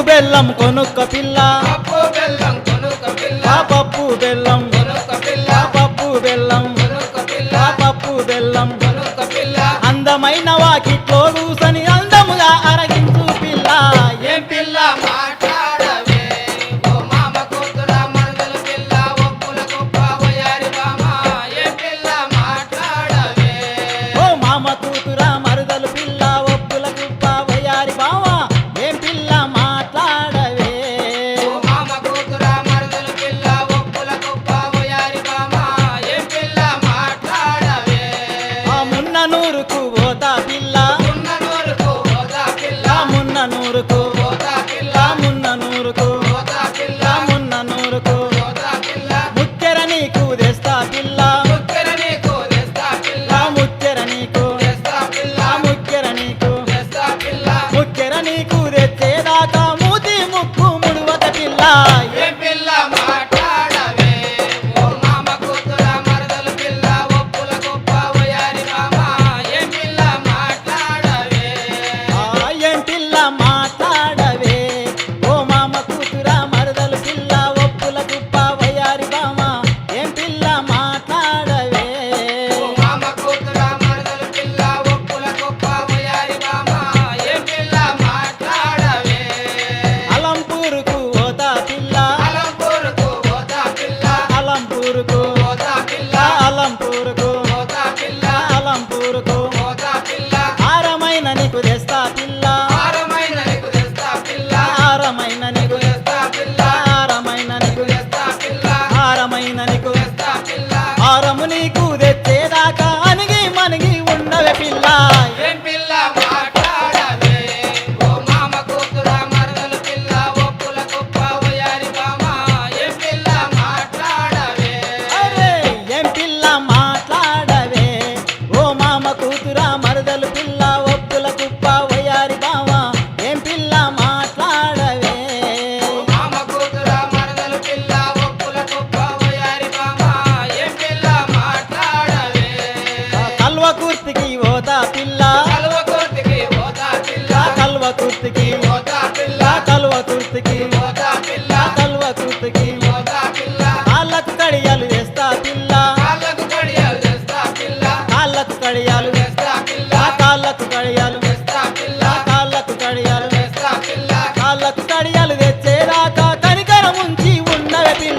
బెల్లం కొనుక్క పిల్ల. పప్పు బెల్లం పప్పు బెల్లం. పప్పు బెల్లం. అందమైన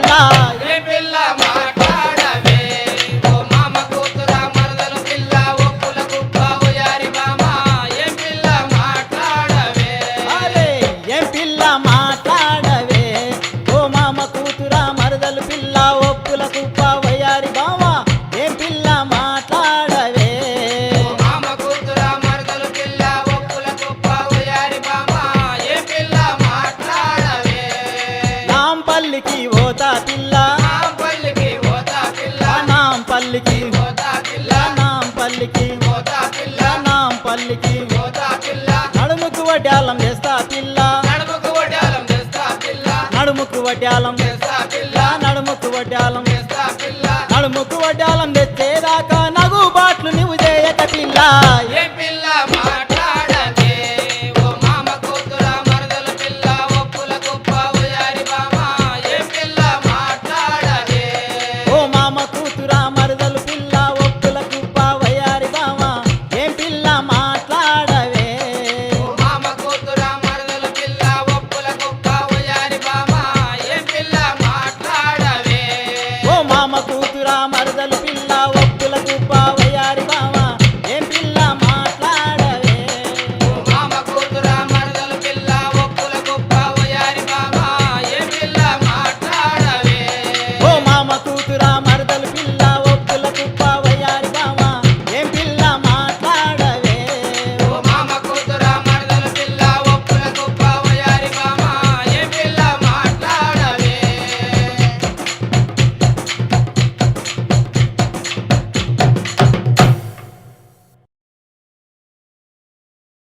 la వడ్డాలం. నడుముకు వడ్డాలం. నడుముకు వడ్డాలం తెచ్చేదాకా నగు బాట్లు నువ్వు చేయక పిల్ల.